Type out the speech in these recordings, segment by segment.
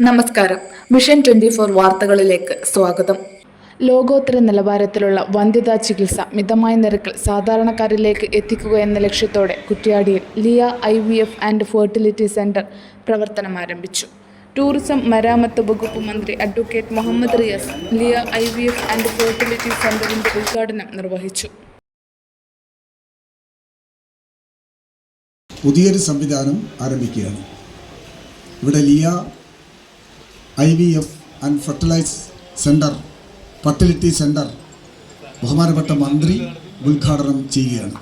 നമസ്കാരം. Mission twenty four വാർത്തകളിലേക്ക് സ്വാഗതം. ലോകോത്തര നിലവാരത്തിലുള്ള വന്ധ്യതാ ചികിത്സ മിതമായ നിരക്കിൽ സാധാരണക്കാരിലേക്ക് എത്തിക്കുക എന്ന ലക്ഷ്യത്തോടെ കുറ്റ്യാടിയിൽ Liya I V F and fertility centre പ്രവർത്തനം ആരംഭിച്ചു. ടൂറിസം മരാമത്ത് വകുപ്പ് മന്ത്രി advocate Muhammad Riyas Liya I V F and fertility സെന്ററിന്റെ ഉദ്ഘാടനം നിർവഹിച്ചു. പുതിയൊരു സംവിധാനം ആരംഭിക്കുകയാണ്. ഇവിടെ Liya I V F and fertilise centre fertility centre ബഹുമാനപ്പെട്ട മന്ത്രി ഉദ്ഘാടനം ചെയ്യുകയാണ്.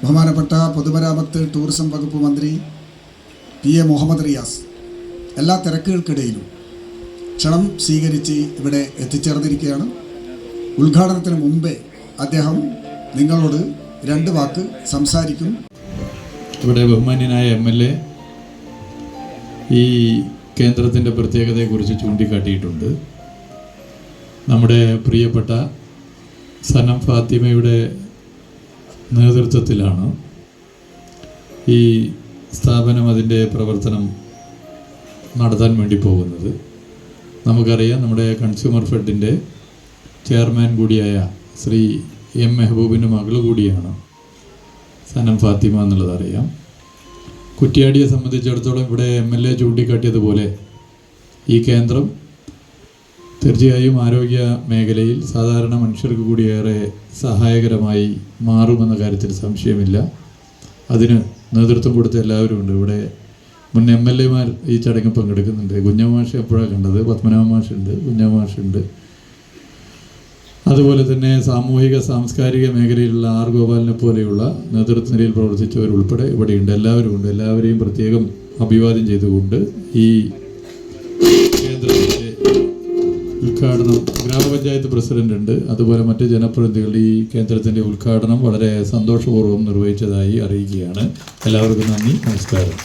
ബഹുമാനപ്പെട്ട പൊതുമരാമത്ത് ടൂറിസം വകുപ്പ് മന്ത്രി പി എ മുഹമ്മദ് റിയാസ് എല്ലാ തിരക്കുകൾക്കിടയിലും ക്ഷണം സ്വീകരിച്ച് ഇവിടെ എത്തിച്ചേർന്നിരിക്കുകയാണ്. ഉദ്ഘാടനത്തിന് മുമ്പേ അദ്ദേഹം നിങ്ങളോട് രണ്ട് വാക്ക് സംസാരിക്കും. ഇവിടെ ബഹുമാന്യനായ എം എൽ എ ഈ കേന്ദ്രത്തിന്റെ പ്രത്യേകതയെക്കുറിച്ച് ചൂണ്ടിക്കാട്ടിയിട്ടുണ്ട്. നമ്മുടെ പ്രിയപ്പെട്ട സനം ഫാത്തിമയുടെ നേതൃത്വത്തിലാണ് ഈ സ്ഥാപനം അതിന്റെ പ്രവർത്തനം നടത്താൻ വേണ്ടി പോകുന്നത്. നമുക്കറിയാം നമ്മുടെ കൺസ്യൂമർ ഫെഡിന്റെ ചെയർമാൻ കൂടിയായ ശ്രീ എം മെഹബൂബിന്റെ മകൾ കൂടിയാണ് സനം ഫാത്തിമ എന്നുള്ളത് അറിയാം. കുറ്റ്യാടിയെ സംബന്ധിച്ചിടത്തോളം ഇവിടെ എം എൽ എ ചൂണ്ടിക്കാട്ടിയതുപോലെ ഈ കേന്ദ്രം തീർച്ചയായും ആരോഗ്യ മേഖലയിൽ സാധാരണ മനുഷ്യർക്ക് കൂടി ഏറെ സഹായകരമായി മാറുമെന്ന കാര്യത്തിൽ സംശയമില്ല. അതിന് നേതൃത്വം കൊടുത്ത എല്ലാവരും ഉണ്ട്. ഇവിടെ മുൻ എം എൽ എമാർ ഈ ചടങ്ങിൽ പങ്കെടുക്കുന്നുണ്ട്. കുഞ്ഞമാഷ് എപ്പോഴാണ് കണ്ടത്? പത്മനാഭ മാഷുണ്ട് കുഞ്ഞമാഷുണ്ട് അതുപോലെ തന്നെ സാമൂഹിക സാംസ്കാരിക മേഖലയിലുള്ള ആർ ഗോപാലിനെ പോലെയുള്ള നേതൃത്വ നിലയിൽ പ്രവർത്തിച്ചവരുൾപ്പെടെ ഇവിടെയുണ്ട്. എല്ലാവരും ഉണ്ട്. എല്ലാവരെയും പ്രത്യേകം അഭിവാദ്യം ചെയ്തുകൊണ്ട് ഈ കേന്ദ്രത്തിന്റെ ഉദ്ഘാടനം ഗ്രാമപഞ്ചായത്ത് പ്രസിഡന്റ് ഉണ്ട്. അതുപോലെ മറ്റ് ജനപ്രതിനിധികൾ ഈ കേന്ദ്രത്തിന്റെ ഉദ്ഘാടനം വളരെ സന്തോഷപൂർവം നിർവഹിച്ചതായി അറിയിക്കുകയാണ്. എല്ലാവർക്കും നന്ദി. നമസ്കാരം.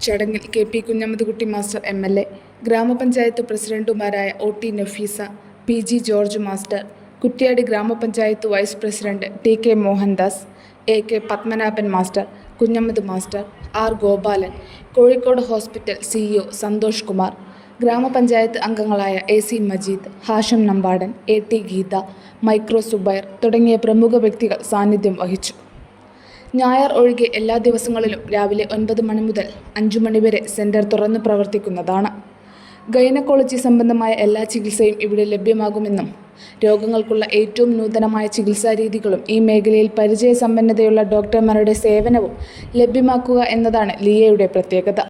ചടങ്ങിൽ K P Kunhammadkutty master M L A gramapanchayat പ്രസിഡന്റുമാരായ O T Nafeesa P G George master Kuttiady gramapanchayat vice president T K Mohandas A K Padmanabhan master Kunhammad master R Gopalan Kozhikode hospital CEO Santhosh Kumar gramapanchayat അംഗങ്ങളായ A C Majeed Hashim Nambadan A T Geetha micro Zubair തുടങ്ങിയ പ്രമുഖ വ്യക്തികൾ സാന്നിധ്യം വഹിച്ചു. ഞായർ ഒഴികെ എല്ലാ ദിവസങ്ങളിലും രാവിലെ ഒൻപത് മണി മുതൽ അഞ്ചു മണിവരെ സെന്റർ തുറന്നു പ്രവർത്തിക്കുന്നതാണ്. ഗൈനക്കോളജി സംബന്ധമായ എല്ലാ ചികിത്സയും ഇവിടെ ലഭ്യമാകുമെന്നും രോഗങ്ങൾക്കുള്ള ഏറ്റവും നൂതനമായ ചികിത്സാ രീതികളും ഈ മേഖലയിൽ പരിചയസമ്പന്നതയുള്ള ഡോക്ടർമാരുടെ സേവനവും ലഭ്യമാക്കുക എന്നതാണ് ലിയയുടെ പ്രത്യേകത.